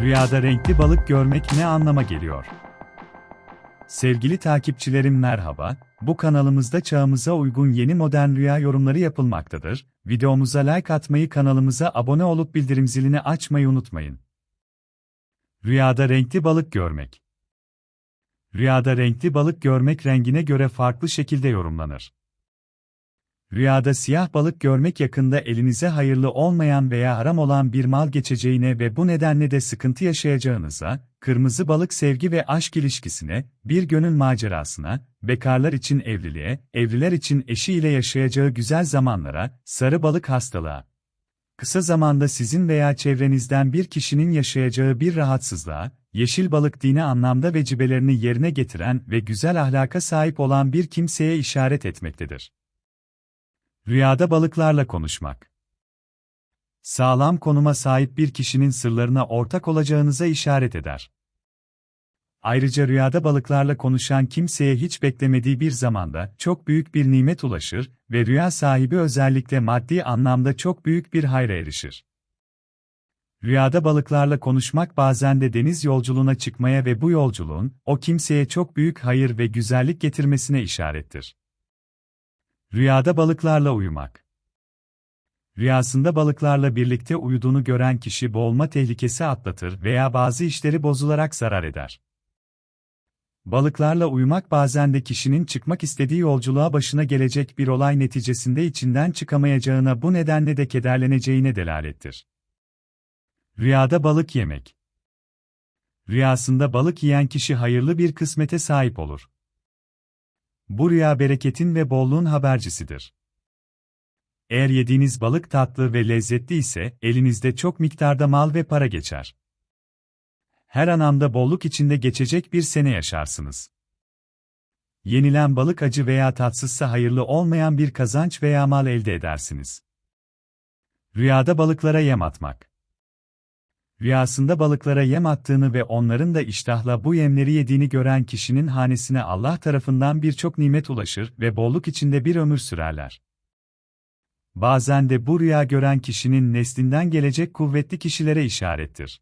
Rüyada renkli balık görmek ne anlama geliyor? Sevgili takipçilerim merhaba, bu kanalımızda çağımıza uygun yeni modern rüya yorumları yapılmaktadır. Videomuza like atmayı, kanalımıza abone olup bildirim zilini açmayı unutmayın. Rüyada renkli balık görmek. Rüyada renkli balık görmek rengine göre farklı şekilde yorumlanır. Rüyada siyah balık görmek yakında elinize hayırlı olmayan veya haram olan bir mal geçeceğine ve bu nedenle de sıkıntı yaşayacağınıza, kırmızı balık sevgi ve aşk ilişkisine, bir gönül macerasına, bekarlar için evliliğe, evliler için eşiyle yaşayacağı güzel zamanlara, sarı balık hastalığa. Kısa zamanda sizin veya çevrenizden bir kişinin yaşayacağı bir rahatsızlığa, yeşil balık dini anlamda vecibelerini yerine getiren ve güzel ahlaka sahip olan bir kimseye işaret etmektedir. Rüyada balıklarla konuşmak. Sağlam konuma sahip bir kişinin sırlarına ortak olacağınıza işaret eder. Ayrıca rüyada balıklarla konuşan kimseye hiç beklemediği bir zamanda çok büyük bir nimet ulaşır ve rüya sahibi özellikle maddi anlamda çok büyük bir hayra erişir. Rüyada balıklarla konuşmak bazen de deniz yolculuğuna çıkmaya ve bu yolculuğun o kimseye çok büyük hayır ve güzellik getirmesine işarettir. Rüyada balıklarla uyumak. Rüyasında balıklarla birlikte uyuduğunu gören kişi boğulma tehlikesi atlatır veya bazı işleri bozularak zarar eder. Balıklarla uyumak bazen de kişinin çıkmak istediği yolculuğa başına gelecek bir olay neticesinde içinden çıkamayacağına bu nedenle de kederleneceğine delalettir. Rüyada balık yemek. Rüyasında balık yiyen kişi hayırlı bir kısmete sahip olur. Bu rüya bereketin ve bolluğun habercisidir. Eğer yediğiniz balık tatlı ve lezzetli ise, elinizde çok miktarda mal ve para geçer. Her anlamda bolluk içinde geçecek bir sene yaşarsınız. Yenilen balık acı veya tatsızsa hayırlı olmayan bir kazanç veya mal elde edersiniz. Rüyada balıklara yem atmak. Rüyasında balıklara yem attığını ve onların da iştahla bu yemleri yediğini gören kişinin hanesine Allah tarafından birçok nimet ulaşır ve bolluk içinde bir ömür sürerler. Bazen de bu rüya gören kişinin neslinden gelecek kuvvetli kişilere işarettir.